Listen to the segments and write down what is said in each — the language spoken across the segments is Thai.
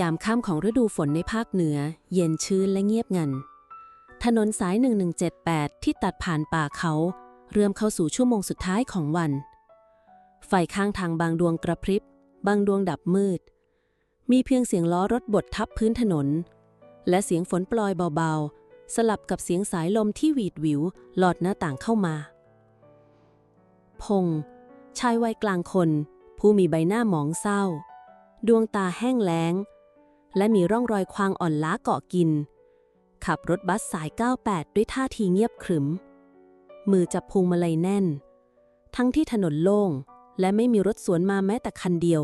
ยามค่ำของฤดูฝนในภาคเหนือ เย็นชื้นและเงียบงัน ถนนสาย 1178 ที่ตัดผ่านป่าเขา เริ่มเข้าสู่ชั่วโมงสุดท้ายของวัน ไฟข้างทางบางดวงกระพริบ บางดวงดับมืด มีเพียงเสียงล้อรถบดทับพื้นถนน และเสียงฝนปลอยเบาๆ สลับกับเสียงสายลมที่หวีดหวิวหลอดหน้าต่างเข้ามา พงษ์ชายวัยกลางคน ผู้มีใบหน้าหมองเศร้า ดวงตาแห้งแล้ง และมีร่องรอยควางอ่อนล้าเกาะกิน ขับรถบัสสาย 98 ด้วยท่าทีเงียบขรึม มือจับพวงมาลัยแน่น ทั้งที่ถนนโล่ง และไม่มีรถสวนมาแม้แต่คันเดียว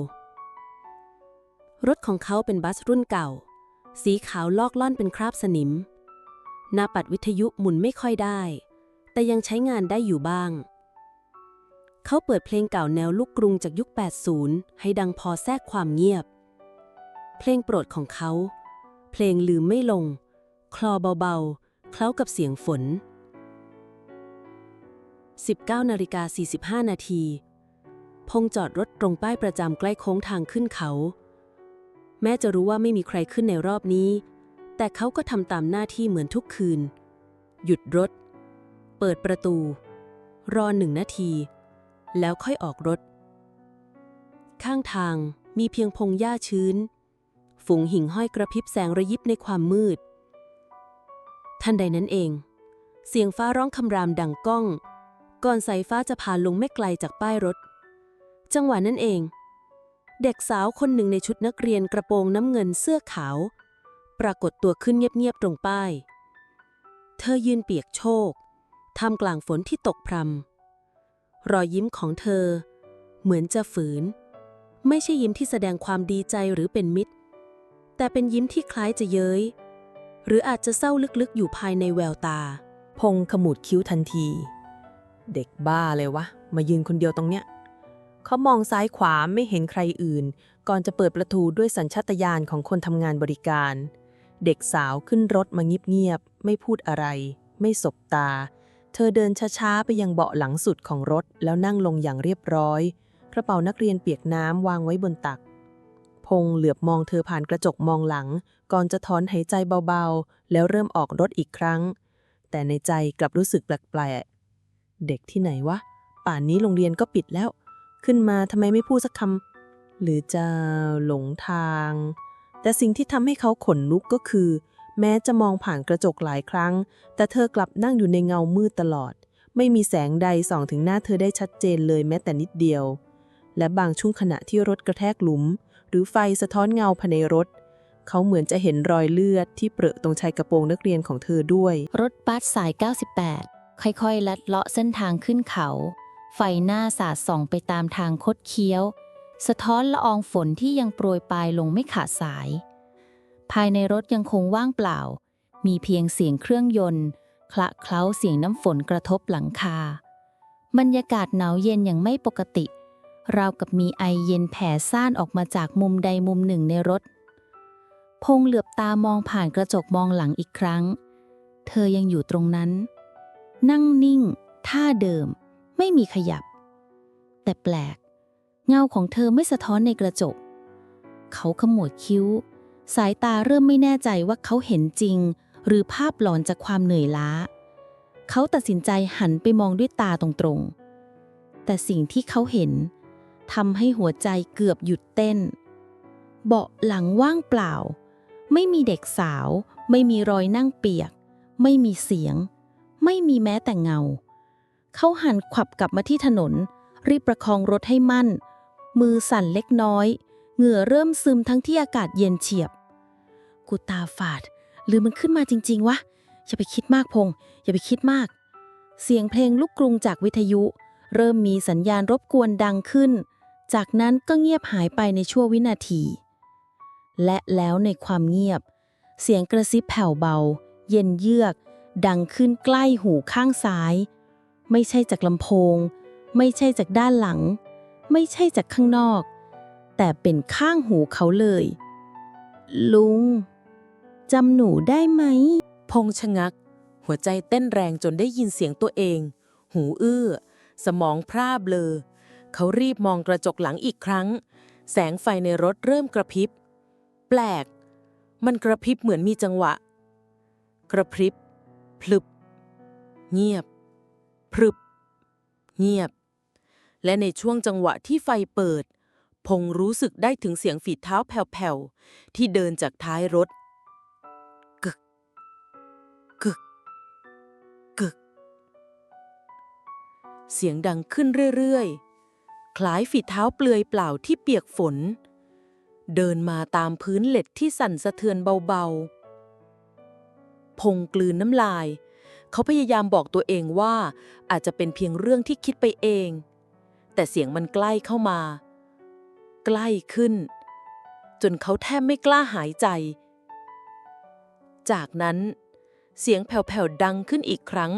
รถของเขาเป็นบัสรุ่นเก่า สีขาวลอกล่อนเป็นคราบสนิม หน้าปัดวิทยุหมุนไม่ค่อยได้ แต่ยังใช้งานได้อยู่บ้างเขาเปิดเพลงเก่าแนวลูกกรุงจากยุค 80 ให้ดังพอแทรกความเงียบ เพลงโปรดของเขา เพลงลืมไม่ลง คลอเบาๆ เคล้ากับเสียงฝน 19นาฬิกา45 นาที พงจอดรถตรงป้ายประจำใกล้โค้งทางขึ้นเขา แม้จะรู้ว่าไม่มีใครขึ้นในรอบนี้ แต่เขาก็ทำตามหน้าที่เหมือนทุกคืน หยุดรถ เปิดประตู รอหนึ่งนาที แล้วค่อยออกรถ ข้างทางมีเพียงพงหญ้าชื้น ฝูงหิ่งห้อยกระพริบแสงระยิบในความมืด ทันใดนั้นเอง เสียงฟ้าร้องคำรามดังก้อง ก่อนสายฟ้าจะผ่านลงไม่ไกลจากป้ายรถ จังหวะนั้นเอง เด็กสาวคนหนึ่งในชุดนักเรียนกระโปรงน้ำเงินเสื้อขาว ปรากฏตัวขึ้นเงียบๆตรงป้าย เธอยืนเปียกโชกท่ามกลางฝนที่ตกพรำรอยยิ้มของเธอ เหมือนจะฝืน ไม่ใช่ยิ้มที่แสดงความดีใจหรือเป็นมิตร แต่เป็นยิ้มที่คล้ายจะเย้ย หรืออาจจะเศร้าลึกๆ อยู่ภายในแววตา พงขมุดคิ้วทันที เด็กบ้าเลยวะ มายืนคนเดียวตรงเนี้ย เขามองซ้ายขวาไม่เห็นใครอื่น ก่อนจะเปิดประตูด้วยสัญชาตญาณของคนทำงานบริการ เด็กสาวขึ้นรถมาเงียบๆไม่พูดอะไร ไม่สบตา เธอเดินช้าๆไปยังเบาะหลังสุดของรถแล้วนั่งลงอย่างเรียบร้อย กระเป๋านักเรียนเปียกน้ำวางไว้บนตัก พงษ์เหลือบมองเธอผ่านกระจกมองหลัง ก่อนจะถอนหายใจเบาๆ แล้วเริ่มออกรถอีกครั้ง แต่ในใจกลับรู้สึกแปลกๆเด็กที่ไหนวะ ป่านนี้โรงเรียนก็ปิดแล้ว ขึ้นมาทำไมไม่พูดสักคำหรือจะหลงทาง แต่สิ่งที่ทำให้เขาขนลุกก็คือ แม้จะมองผ่านกระจกหลายครั้ง แต่เธอกลับนั่งอยู่ในเงามืดตลอด ไม่มีแสงใดส่องถึงหน้าเธอได้ชัดเจนเลยแม้แต่นิดเดียว และบางช่วงขณะที่รถกระแทกหลุม หรือไฟสะท้อนเงาภายในรถ เขาเหมือนจะเห็นรอยเลือดที่เปรอะตรงชายกระโปรงนักเรียนของเธอด้วย รถบัสสาย 98 ค่อยๆ ลัดเลาะเส้นทางขึ้นเขา ไฟหน้าสาดส่องไปตามทางคดเคี้ยว สะท้อนละอองฝนที่ยังโปรยปลายลงไม่ขาดสาย ภายในรถยังคงว่างเปล่า มีเพียงเสียงเครื่องยนต์คละเคล้าเสียงน้ำฝนกระทบหลังคา บรรยากาศหนาวเย็นอย่างไม่ปกติ ราวกับมีไอเย็นแผ่ซ่านออกมาจากมุมใดมุมหนึ่งในรถ พงเหลือบตามองผ่านกระจกมองหลังอีกครั้ง เธอยังอยู่ตรงนั้น นั่งนิ่ง ท่าเดิม ไม่มีขยับ แต่แปลก เงาของเธอไม่สะท้อนในกระจก เขาขมวดคิ้ว สายตาเริ่มไม่แน่ใจว่าเขาเห็นจริง หรือภาพหลอนจากความเหนื่อยล้า เขาตัดสินใจหันไปมองด้วยตาตรงๆแต่สิ่งที่เขาเห็น ทำให้หัวใจเกือบหยุดเต้น เบาะหลังว่างเปล่า ไม่มีเด็กสาว ไม่มีรอยนั่งเปียก ไม่มีเสียง ไม่มีแม้แต่เงา เขาหันขวับกลับมาที่ถนน รีบประคองรถให้มั่น มือสั่นเล็กน้อย เหงื่อเริ่มซึมทั้งที่อากาศเย็นเฉียบ กูตาฝาด หรือมันขึ้นมาจริง ๆ วะ อย่าไปคิดมากพง อย่าไปคิดมาก เสียงเพลงลูกกรุงจากวิทยุเริ่มมีสัญญาณรบกวนดังขึ้น จากนั้นก็เงียบหายไปในชั่ววินาที และแล้วในความเงียบ เสียงกระซิบแผ่วเบา เย็นเยือก ดังขึ้นใกล้หูข้างซ้าย ไม่ใช่จากลำโพง ไม่ใช่จากด้านหลัง ไม่ใช่จากข้างนอก แต่เป็นข้างหูเขาเลย ลุงจำหนูได้ไหม พงชะงัก หัวใจเต้นแรงจนได้ยินเสียงตัวเอง หูอื้อ สมองพร่าเบลอ เขารีบมองกระจกหลังอีกครั้ง แสงไฟในรถเริ่มกระพริบ แปลก มันกระพริบเหมือนมีจังหวะ กระพริบ พลึบ เงียบ พรึบ เงียบ และในช่วงจังหวะที่ไฟเปิด พงรู้สึกได้ถึงเสียงฝีเท้าแผ่วๆ ที่เดินจากท้ายรถกึกกึกกึกเสียงดังขึ้นเรื่อยๆ คล้ายฝีเท้าเปลือยเปล่าที่เปียกฝน เดินมาตามพื้นเหล็กที่สั่นสะเทือนเบาๆ พงกลืนน้ำลาย เขาพยายามบอกตัวเองว่าอาจจะเป็นเพียงเรื่องที่คิดไปเอง แต่เสียงมันใกล้เข้ามา ใกล้ขึ้น จนเขาแทบไม่กล้าหายใจ จากนั้นเสียงแผ่วๆดังขึ้นอีกครั้ง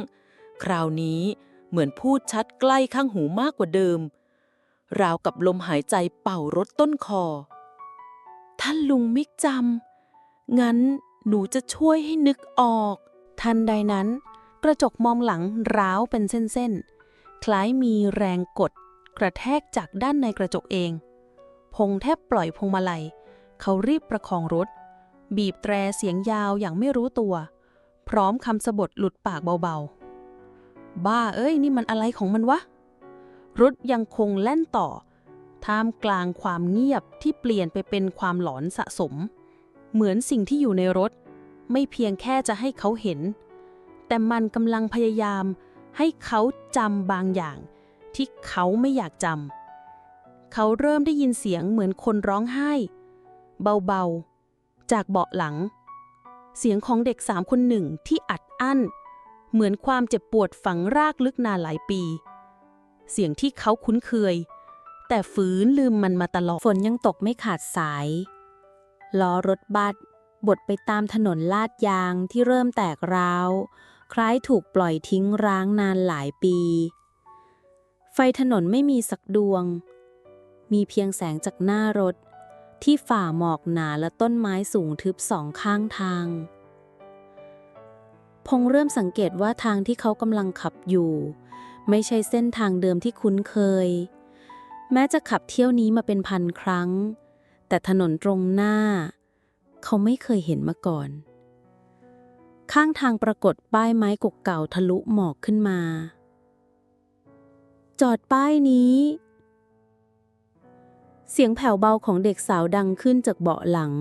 คราวนี้เหมือนพูดชัดใกล้ข้างหูมากกว่าเดิม ราวกับลมหายใจเป่ารถต้นคอ ท่านลุงมิกจำ งั้นหนูจะช่วยให้นึกออก ทันใดนั้น กระจกมองหลังร้าวเป็นเส้นๆ คล้ายมีแรงกด กระแทกจากด้านในกระจกเอง พงแทบปล่อยพงมาลัย เขารีบประคองรถ บีบแตรเสียงยาวอย่างไม่รู้ตัว พร้อมคำสบทหลุดปากเบาๆ บ้าเอ้ย นี่มันอะไรของมันวะ รถยังคงแล่นต่อ ท่ามกลางความเงียบที่เปลี่ยนไปเป็นความหลอนสะสม เหมือนสิ่งที่อยู่ในรถ ไม่เพียงแค่จะให้เขาเห็น แต่มันกำลังพยายามให้เขาจำบางอย่าง ที่เขาไม่อยากจำ เขาเริ่มได้ยินเสียงเหมือนคนร้องไห้ เบาๆ จากเบาะหลัง เสียงของเด็กสามคนหนึ่งที่อัดอั้น เหมือนความเจ็บปวดฝังรากลึกนานหลายปี เสียงที่เขาคุ้นเคย แต่ฝืนลืมมันมาตลอด ฝนยังตกไม่ขาดสาย ล้อรถบัสบดไปตามถนนลาดยางที่เริ่มแตกร้าว คล้ายถูกปล่อยทิ้งร้างนานหลายปี ไฟถนนไม่มีสักดวง มีเพียงแสงจากหน้ารถ ที่ฝ่าหมอกหนาและต้นไม้สูงทึบสองข้างทาง พงเริ่มสังเกตว่าทางที่เขากำลังขับอยู่ ไม่ใช่เส้นทางเดิมที่คุ้นเคย แม้จะขับเที่ยวนี้มาเป็นพันครั้ง แต่ถนนตรงหน้า เขาไม่เคยเห็นมาก่อน ข้างทางปรากฏป้ายไม้กกเก่าทะลุหมอกขึ้นมา จอดป้ายนี้ เสียงแผ่วเบาของเด็กสาวดังขึ้นจากเบาะหลัง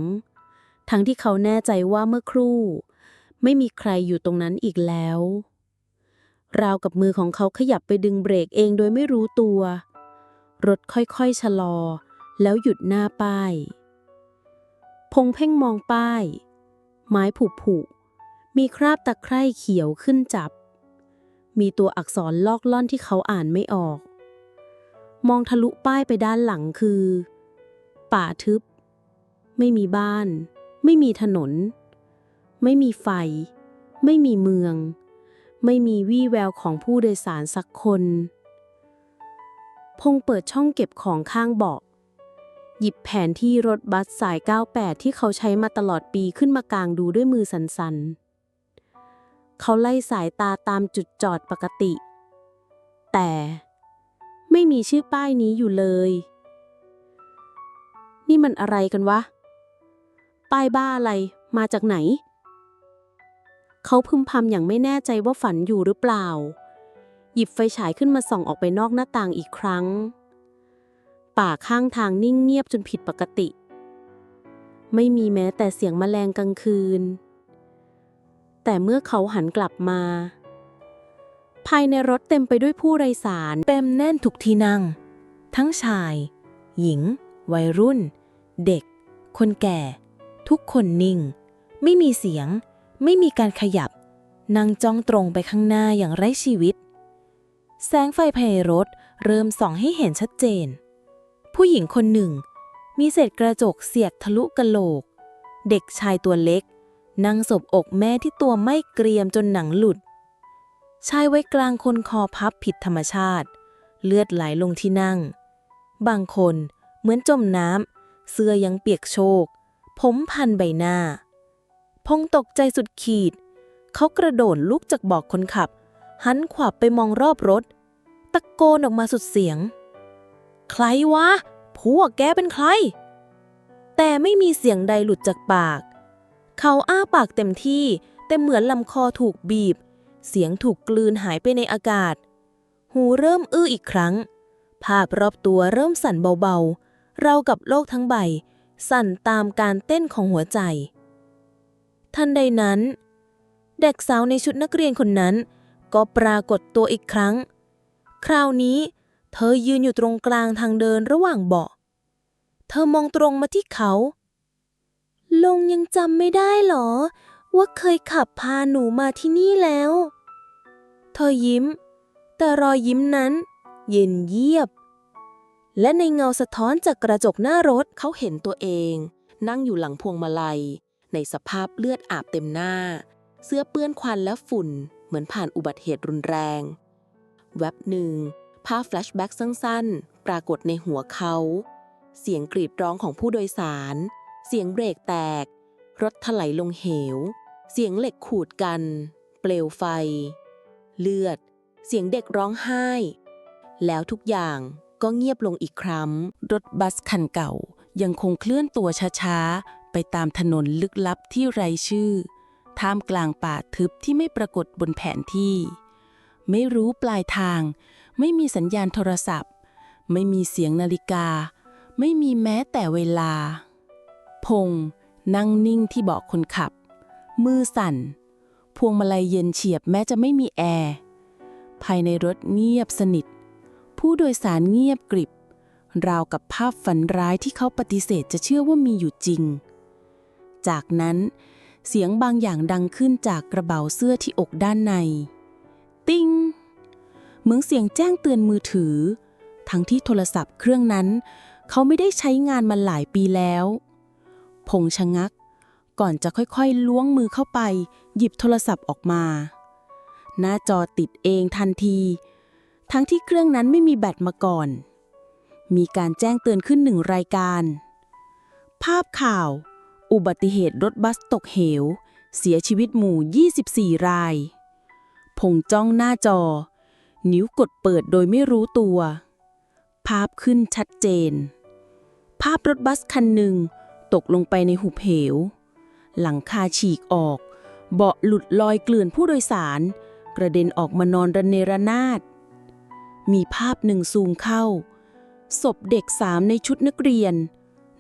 ทั้งที่เขาแน่ใจว่าเมื่อครู่ ไม่มีใครอยู่ตรงนั้นอีกแล้ว ราวกับมือของเขาขยับไปดึงเบรกเองโดยไม่รู้ตัว รถค่อยๆชะลอ แล้วหยุดหน้าป้าย พงเพ่งมองป้าย ไม้ผุผุมีคราบตะไคร่เขียวขึ้นจับ มีตัวอักษรลอกล่อนที่เขาอ่านไม่ออก มองทะลุป้ายไปด้านหลังคือ ป่าทึบ ไม่มีบ้าน ไม่มีถนน ไม่มีไฟ ไม่มีเมือง ไม่มีวี่แววของผู้โดยสารสักคน พงเปิดช่องเก็บของข้างเบาะ หยิบแผนที่รถบัสสาย 98 ที่เขาใช้มาตลอดปีขึ้นมากางดูด้วยมือสันๆ เขาไล่สายตาตามจุดจอดปกติ แต่ไม่มีชื่อป้ายนี้อยู่เลย นี่มันอะไรกันวะ ป้ายบ้าอะไร มาจากไหน เขาพึมพำอย่างไม่แน่ใจว่าฝันอยู่หรือเปล่า หยิบไฟฉายขึ้นมาส่องออกไปนอกหน้าต่างอีกครั้ง ป่าข้างทางนิ่งเงียบจนผิดปกติ ไม่มีแม้แต่เสียงแมลงกลางคืน แต่เมื่อเขาหันกลับมา ภายในรถเต็มไปด้วยผู้โดยสาร เต็มแน่นทุกที่นั่ง ทั้งชาย หญิง วัยรุ่น เด็ก คนแก่ ทุกคนนิ่ง ไม่มีเสียง ไม่มีการขยับ นั่งจ้องตรงไปข้างหน้าอย่างไร้ชีวิต แสงไฟภายในรถเริ่มส่องให้เห็นชัดเจน ผู้หญิงคนหนึ่ง มีเศษกระจกเสียดทะลุกะโหลก เด็กชายตัวเล็ก นั่งสบอกแม่ที่ตัวไม่เกรียมจนหนังหลุด ชายไว้กลางคนคอพับผิดธรรมชาติ เลือดไหลลงที่นั่ง บางคนเหมือนจมน้ำเสื้อยังเปียกโชก ผมพันใบหน้า พงตกใจสุดขีด เขากระโดดลุกจากเบอกคนขับ หันขวับไปมองรอบรถ ตะโกนออกมาสุดเสียง ใครวะ พวกแกเป็นใคร แต่ไม่มีเสียงใดหลุดจากปาก เขาอ้าปากเต็มที่ แต่เหมือนลำคอถูกบีบ เสียงถูกกลืนหายไปในอากาศ หูเริ่มอื้ออีกครั้ง ภาพรอบตัวเริ่มสั่นเบาๆ เรากับโลกทั้งใบ สั่นตามการเต้นของหัวใจ ทันใดนั้น เด็กสาวในชุดนักเรียนคนนั้น ก็ปรากฏตัวอีกครั้ง คราวนี้ เธอยืนอยู่ตรงกลางทางเดินระหว่างเบาะ เธอมองตรงมาที่เขา ลงยังจำไม่ได้หรอ ว่าเคยขับพาหนูมาที่นี่แล้ว เธอยิ้ม แต่รอยยิ้มนั้น เย็นเยียบ และในเงาสะท้อนจากกระจกหน้ารถเขาเห็นตัวเอง นั่งอยู่หลังพวงมาลัย ในสภาพเลือดอาบเต็มหน้า เสื้อเปื้อนควันและฝุ่น เหมือนผ่านอุบัติเหตุรุนแรง แวบหนึ่ง ภาพแฟลชแบ็กสั้นๆ ปรากฏในหัวเขา เสียงกรีดร้องของผู้โดยสาร เสียงเบรกแตก รถถลายลงเหว เสียงเหล็กขูดกัน เปลวไฟ เลือด เสียงเด็กร้องไห้ แล้วทุกอย่างก็เงียบลงอีกครั้ง รถบัสคันเก่ายังคงเคลื่อนตัวช้าๆ ตามถนนลึกลับที่ไร้ชื่อ ท่ามกลางป่าทึบที่ไม่ปรากฏบนแผนที่ ไม่รู้ปลายทาง ไม่มีสัญญาณโทรศัพท์ ไม่มีเสียงนาฬิกา ไม่มีแม้แต่เวลา พงษ์นั่งนิ่งที่เบาะคนขับ มือสั่น พวงมาลัยเย็นเฉียบแม้จะไม่มีแอร์ภายในรถเงียบสนิท ผู้โดยสารเงียบกริบราวกับภาพฝันร้ายที่เขาปฏิเสธจะเชื่อว่ามีอยู่จริง จากนั้น เสียงบางอย่างดังขึ้นจากกระเป๋าเสื้อที่อกด้านใน ติ้ง เหมือนเสียงแจ้งเตือนมือถือ ทั้งที่โทรศัพท์เครื่องนั้น เขาไม่ได้ใช้งานมาหลายปีแล้ว พงชะงัก ก่อนจะค่อยๆล้วงมือเข้าไป หยิบโทรศัพท์ออกมา หน้าจอติดเองทันที ทั้งที่เครื่องนั้นไม่มีแบตมาก่อนมีการแจ้งเตือนขึ้นหนึ่งรายการ ภาพข่าว อุบัติเหตุรถบัสตกเหว เสียชีวิตหมู่ 24 ราย พงจ้องหน้าจอ นิ้วกดเปิดโดยไม่รู้ตัว ภาพขึ้นชัดเจน ภาพรถบัสคันหนึ่งตกลงไปในหุบเหว หลังคาฉีกออก เบาะหลุดลอยเกลื่อนผู้โดยสาร กระเด็นออกมานอนระเนระนาด มีภาพหนึ่งซูมเข้า ศพเด็กสามในชุดนักเรียน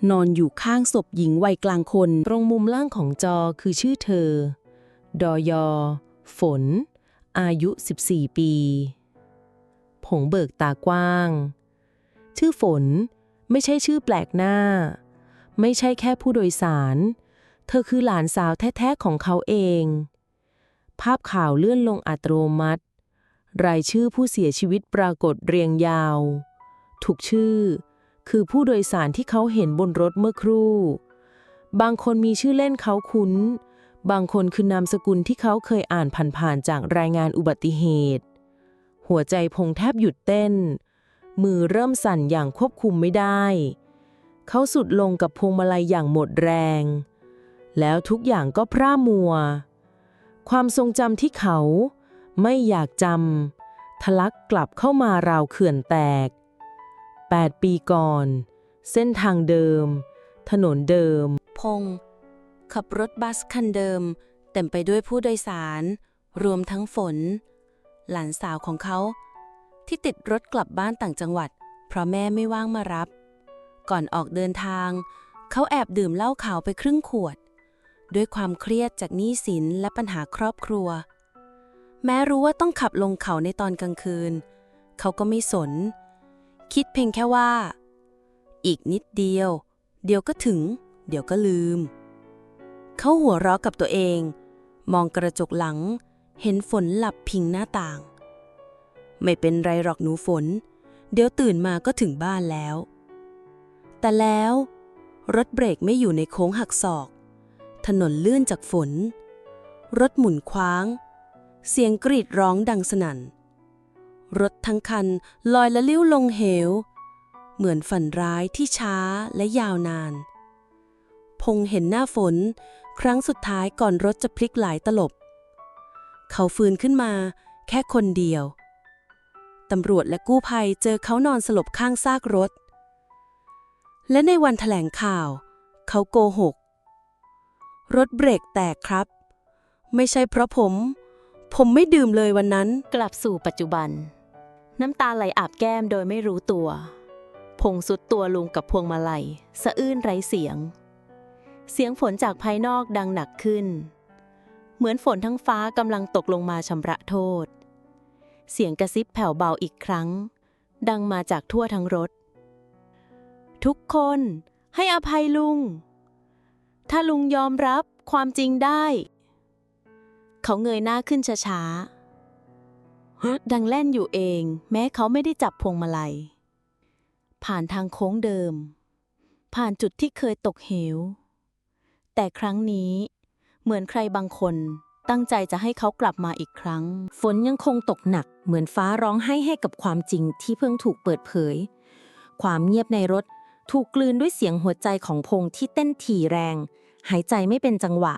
นอนอยู่ข้างศพหญิงวัยกลางคน ตรงมุมล่างของจอคือชื่อเธอ ดอยอ ฝน อายุ 14 ปี ผงเบิกตากว้าง ชื่อฝน ไม่ใช่ชื่อแปลกหน้า ไม่ใช่แค่ผู้โดยสาร เธอคือหลานสาวแท้ ๆ ของเขาเอง ภาพข่าวเลื่อนลงอัตโนมัติ รายชื่อผู้เสียชีวิตปรากฏเรียงยาว ถูกชื่อ คือผู้โดยสารที่เขาเห็นบนรถเมื่อครู่ บางคนมีชื่อเล่นเขาคุ้น บางคนคือนามสกุลที่เขาเคยอ่านผ่านๆจากรายงานอุบัติเหตุ หัวใจพงแทบหยุดเต้น มือเริ่มสั่นอย่างควบคุมไม่ได้ เขาสุดลงกับพวงมาลัยอย่างหมดแรง แล้วทุกอย่างก็พร่ามัว ความทรงจำที่เขาไม่อยากจำทะลักกลับเข้ามาราวเขื่อนแตก 8 ปีก่อน เส้นทางเดิม ถนนเดิม พงษ์ขับรถบัสคันเดิม เต็มไปด้วยผู้โดยสาร รวมทั้งฝน หลานสาวของเขา ที่ติดรถกลับบ้านต่างจังหวัด เพราะแม่ไม่ว่างมารับ ก่อนออกเดินทาง เขาแอบดื่มเหล้าขาวไปครึ่งขวด ด้วยความเครียดจากหนี้สินและปัญหาครอบครัว แม้รู้ว่าต้องขับลงเขาในตอนกลางคืน เขาก็ไม่สน คิดเพียงแค่ว่า อีกนิดเดียว เดี๋ยวก็ถึง เดี๋ยวก็ลืม เขาหัวเราะกับตัวเอง มองกระจกหลัง เห็นฝนหลับพิงหน้าต่าง ไม่เป็นไรหรอกหนูฝน เดี๋ยวตื่นมาก็ถึงบ้านแล้ว แต่แล้วรถเบรกไม่อยู่ในโค้งหักศอก ถนนลื่นจากฝน รถหมุนคว้าง เสียงกรีดร้องดังสนั่น รถทั้งคันลอยละลิ้วลงเหว เหมือนฝันร้ายที่ช้าและยาวนาน พงเห็นหน้าฝน ครั้งสุดท้ายก่อนรถจะพลิกหลายตลบ เขาฟื้นขึ้นมา แค่คนเดียว ตำรวจและกู้ภัยเจอเขานอนสลบข้างซากรถ และในวันแถลงข่าว เขาโกหก รถเบรกแตกครับ ไม่ใช่เพราะผมผมไม่ดื่มเลยวันนั้น กลับสู่ปัจจุบัน น้ำตาไหลอาบแก้มโดยไม่รู้ตัว พงสุดตัวลงกับพวงมาลัย สะอื้นไร้เสียง เสียงฝนจากภายนอกดังหนักขึ้น เหมือนฝนทั้งฟ้ากำลังตกลงมาชำระโทษ เสียงกระซิบแผ่วเบาอีกครั้ง ดังมาจากทั่วทั้งรถ ทุกคนให้อภัยลุง ถ้าลุงยอมรับความจริงได้ เขาเงยหน้าขึ้นช้าๆ ดังแล่นอยู่เอง แม้เขาไม่ได้จับพวงมาลัย ผ่านทางโค้งเดิม ผ่านจุดที่เคยตกเหว แต่ครั้งนี้เหมือนใครบางคนตั้งใจจะให้เขากลับมาอีกครั้ง ฝนยังคงตกหนัก เหมือนฟ้าร้องไห้ให้กับความจริงที่เพิ่งถูกเปิดเผย ความเงียบในรถถูกกลืนด้วยเสียงหัวใจของพงที่เต้นถี่แรง หายใจไม่เป็นจังหวะ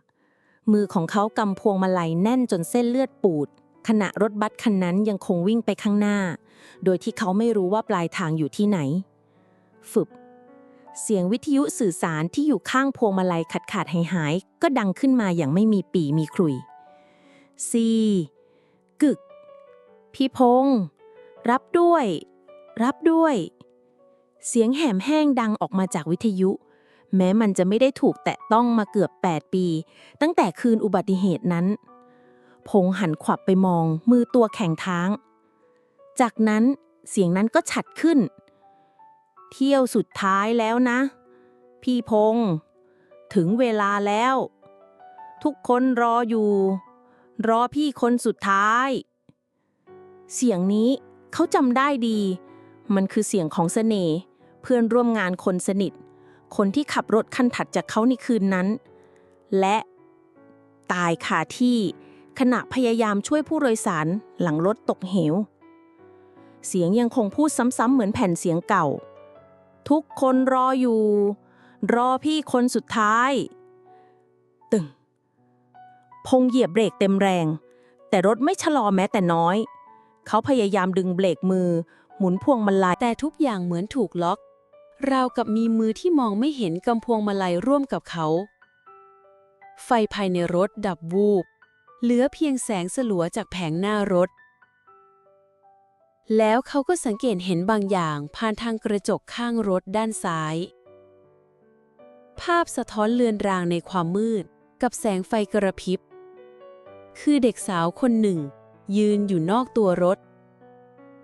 มือของเขากำพวงมาลัยแน่นจนเส้นเลือดปูด ขณะรถบัสคันนั้นยังคงวิ่งไปข้างหน้า โดยที่เขาไม่รู้ว่าปลายทางอยู่ที่ไหน ฝึบ เสียงวิทยุสื่อสารที่อยู่ข้างพวงมาลัยขาดขาดหายหายก็ดังขึ้นมาอย่างไม่มีปีมีครุยซีกึก พี่พงษ์รับด้วย รับด้วย เสียงแหมแห้งดังออกมาจากวิทยุ แม้มันจะไม่ได้ถูกแตะต้องมาเกือบ 8 ปี ตั้งแต่คืนอุบัติเหตุนั้น พงษ์หันขวับไปมอง มือตัวแข็งท้าง จากนั้นเสียงนั้นก็ฉัดขึ้น เที่ยวสุดท้ายแล้วนะ พี่พงษ์ถึงเวลาแล้ว ทุกคนรออยู่ รอพี่คนสุดท้าย เสียงนี้เขาจำได้ดี มันคือเสียงของเสน่ห์เพื่อนร่วมงานคนสนิท คนที่ขับรถคันถัดจากเขาในคืนนั้น และตายคาที่ ขณะพยายามช่วยผู้โดยสารหลังรถตกเหว เสียงยังคงพูดซ้ำๆเหมือนแผ่นเสียงเก่า ทุกคนรออยู่ รอพี่คนสุดท้าย ตึง พงเหยียบเบรกเต็มแรง แต่รถไม่ชะลอแม้แต่น้อย เขาพยายามดึงเบรกมือ หมุนพวงมาลัยแต่ทุกอย่างเหมือนถูกล็อกราวกับมีมือที่มองไม่เห็นกำพวงมาลัยร่วมกับเขา ไฟภายในรถดับวูบ เหลือเพียงแสงสลัวจากแผงหน้ารถ แล้วเขาก็สังเกตเห็นบางอย่างผ่านทางกระจกข้างรถด้านซ้าย ภาพสะท้อนเลือนรางในความมืด กับแสงไฟกระพริบ คือเด็กสาวคนหนึ่ง ยืนอยู่นอกตัวรถ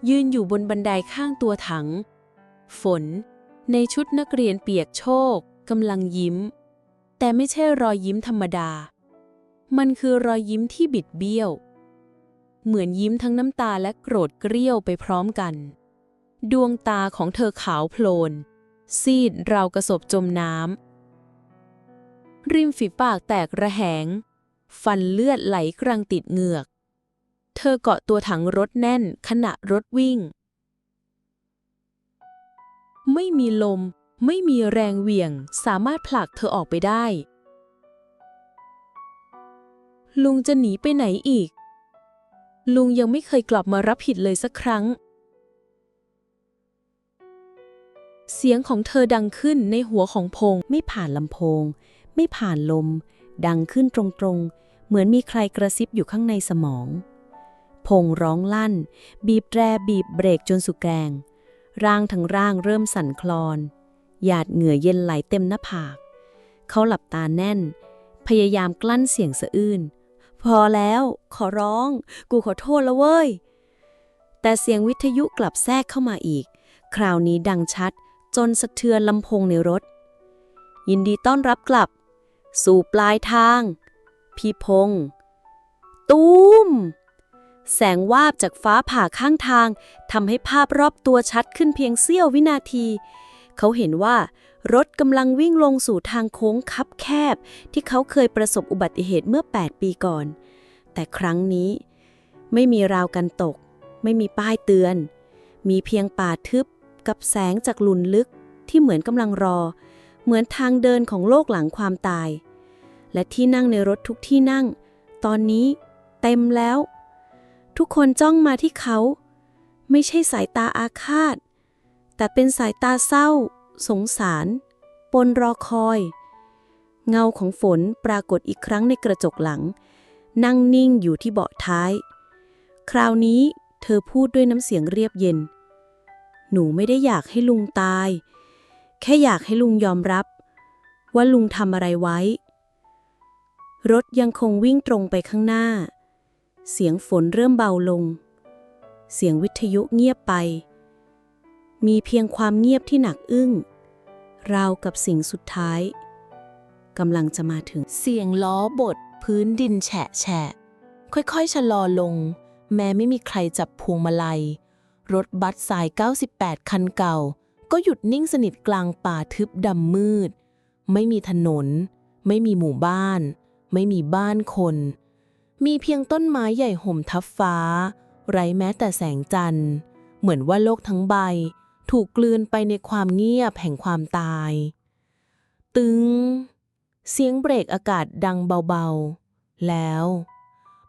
ยืนอยู่บนบันไดข้างตัวถัง ฝน ในชุดนักเรียนเปียกโชกกำลังยิ้ม แต่ไม่ใช่รอยยิ้มธรรมดา มันคือรอยยิ้มที่บิดเบี้ยว เหมือนยิ้มทั้งน้ำตาและโกรธเกรี้ยวไปพร้อมกัน ดวงตาของเธอขาวโพลน ซีดราวกระสบจมน้ำ ริมฝีปากแตกระแหง ฟันเลือดไหลกรังติดเหงือก เธอเกาะตัวถังรถแน่นขณะรถวิ่ง ไม่มีลม ไม่มีแรงเหวี่ยง สามารถผลักเธอออกไปได้ ลุงจะหนีไปไหนอีก ลุงยังไม่เคยกลับมารับผิดเลยสักครั้ง เสียงของเธอดังขึ้นในหัวของพงษ์ไม่ผ่านลำโพง ไม่ผ่านลม ดังขึ้นตรงๆ เหมือนมีใครกระซิบอยู่ข้างในสมอง พงร้องลั่น บีบแตรบีบเบรกจนสุดแรง ร่างทั้งร่างเริ่มสั่นคลอนหยาดเหงื่อเย็นไหลเต็มหน้าผาก เขาหลับตาแน่น พยายามกลั้นเสียงสะอื้น พอแล้ว ขอร้อง กูขอโทษแล้วเว้ย แต่เสียงวิทยุกลับแทรกเข้ามาอีก คราวนี้ดังชัด จนสะเทือนลำโพงในรถ ยินดีต้อนรับกลับ สู่ปลายทาง พี่พงษ์ตูมแสงวาบจากฟ้าผ่าข้างทางทำให้ภาพรอบตัวชัดขึ้นเพียงเสี้ยววินาที เขาเห็นว่ารถกำลังวิ่งลงสู่ทางโค้งคับแคบ ที่เขาเคยประสบอุบัติเหตุเมื่อ 8 ปีก่อน แต่ครั้งนี้ไม่มีราวกันตก ไม่มีป้ายเตือน มีเพียงป่าทึบกับแสงจากหลุนลึกที่เหมือนกำลังรอ เหมือนทางเดินของโลกหลังความตาย และที่นั่งในรถทุกที่นั่ง ตอนนี้เต็มแล้ว ทุกคนจ้องมาที่เขา ไม่ใช่สายตาอาฆาต แต่เป็นสายตาเศร้า สงสาร ปนรอคอย เงาของฝนปรากฏอีกครั้งในกระจกหลัง นั่งนิ่งอยู่ที่เบาะท้าย คราวนี้เธอพูดด้วยน้ำเสียงเรียบเย็น หนูไม่ได้อยากให้ลุงตาย แค่อยากให้ลุงยอมรับ ว่าลุงทำอะไรไว้ รถยังคงวิ่งตรงไปข้างหน้า เสียงฝนเริ่มเบาลง เสียงวิทยุเงียบไป มีเพียงความเงียบที่หนักอึ้ง ราวกับสิ่งสุดท้ายกำลังจะมาถึง เสียงล้อบดพื้นดินแฉะแฉะ ค่อยๆ ชะลอลง แม้ไม่มีใครจับพวงมาลัย รถบัสสาย 98 คันเก่า ก็หยุดนิ่งสนิทกลางป่าทึบดำมืด ไม่มีถนน ไม่มีหมู่บ้าน ไม่มีบ้านคน มีเพียงต้นไม้ใหญ่ห่มทับฟ้า ไร้แม้แต่แสงจันทร์ เหมือนว่าโลกทั้งใบ ถูกกลืนไปในความเงียบแห่งความตาย ตึง เสียงเบรกอากาศดังเบาๆ แล้ว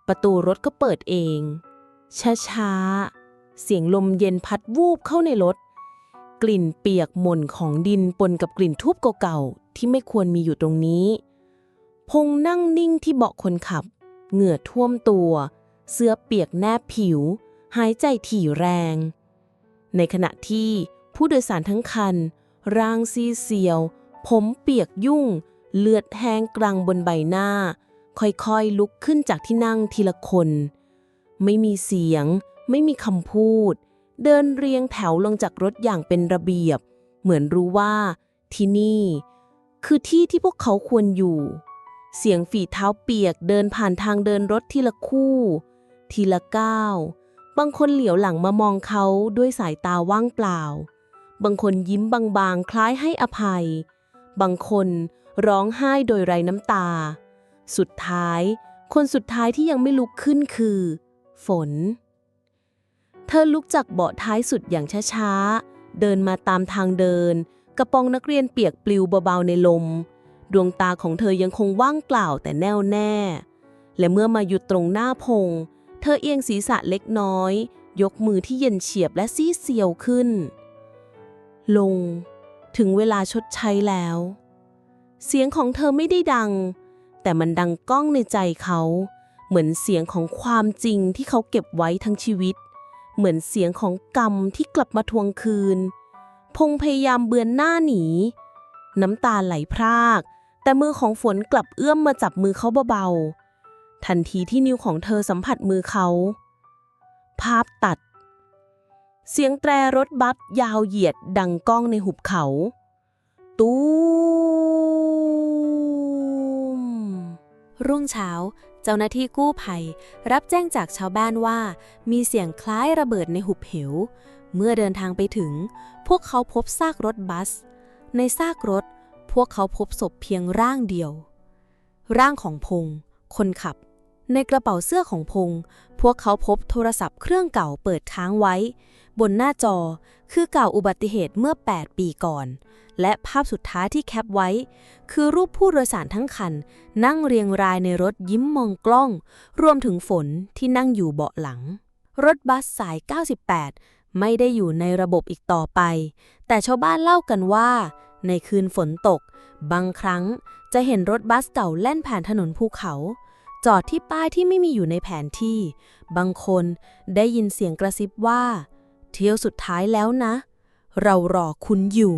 ประตูรถก็เปิดเอง ช้าๆ เสียงลมเย็นพัดวูบเข้าในรถ กลิ่นเปียกหม่นของดินปนกับกลิ่นทูบเก่าๆ ที่ไม่ควรมีอยู่ตรงนี้ พงนั่งนิ่งที่เบาะคนขับ เหงื่อท่วมตัว เสื้อเปียกแนบผิว หายใจถี่แรง ในขณะที่ผู้โดยสารทั้งคัน ร่างซีเซียว ผมเปียกยุ่ง เลือดแห้งกลางบนใบหน้า ค่อยๆลุกขึ้นจากที่นั่งทีละคน ไม่มีเสียง ไม่มีคำพูด เดินเรียงแถวลงจากรถอย่างเป็นระเบียบ เหมือนรู้ว่า ที่นี่ คือที่ที่พวกเขาควรอยู่ เสียงฝีเท้าเปียกเดินผ่านทางเดินรถทีละคู่ ทีละก้าว บางคนเหลียวหลังมามองเขาด้วยสายตาว่างเปล่า บางคนยิ้มบางๆ คล้ายให้อภัย บางคนร้องไห้โดยไรน้ำตา สุดท้าย คนสุดท้ายที่ยังไม่ลุกขึ้นคือ ฝน เธอลุกจากเบาะท้ายสุดอย่างช้าๆ เดินมาตามทางเดิน กระปรงนักเรียนเปียกปลิวเบาๆในลม ดวงตาของเธอยังคงว่างเปล่าแต่แน่วแน่ และเมื่อมาหยุดตรงหน้าพง เธอเอียงศีรษะเล็กน้อย ยกมือที่เย็นเฉียบและซีเซียวขึ้น ลง ถึงเวลาชดใช้แล้ว เสียงของเธอไม่ได้ดัง แต่มันดังก้องในใจเขา เหมือนเสียงของความจริงที่เขาเก็บไว้ทั้งชีวิต เหมือนเสียงของกรรมที่กลับมาทวงคืน พงพยายามเบือนหน้าหนี น้ำตาไหลพราก แต่มือของฝนกลับเอื้อมมาจับมือเขาเบาๆ ทันทีที่นิ้วของเธอสัมผัสมือเขา ภาพตัด เสียงแตรรถบัสยาวเหยียดดังก้องในหุบเขา ตูมรุ่งเช้า เจ้าหน้าที่กู้ภัย รับแจ้งจากชาวบ้านว่า มีเสียงคล้ายระเบิดในหุบเหว เมื่อเดินทางไปถึง พวกเขาพบซากรถบัส ในซากรถ พวกเขาพบศพเพียงร่างเดียว ร่างของพงษ์คนขับ ในกระเป๋าเสื้อของพงษ์พวกเขาพบโทรศัพท์เครื่องเก่าเปิดค้างไว้ บนหน้าจอคือเก่าอุบัติเหตุเมื่อ 8 ปีก่อน และภาพสุดท้ายที่แคปไว้ คือรูปผู้โดยสารทั้งคัน นั่งเรียงรายในรถยิ้มมองกล้อง รวมถึงฝนที่นั่งอยู่เบาะหลัง รถบัสสาย 98 ไม่ได้อยู่ในระบบอีกต่อไป แต่ชาวบ้านเล่ากันว่า ในคืนฝนตก บางครั้งจะเห็นรถบัสเก่าแล่นผ่านถนนภูเขา จอดที่ป้ายที่ไม่มีอยู่ในแผนที่ บางคนได้ยินเสียงกระซิบว่า เที่ยวสุดท้ายแล้วนะ เรารอคุณอยู่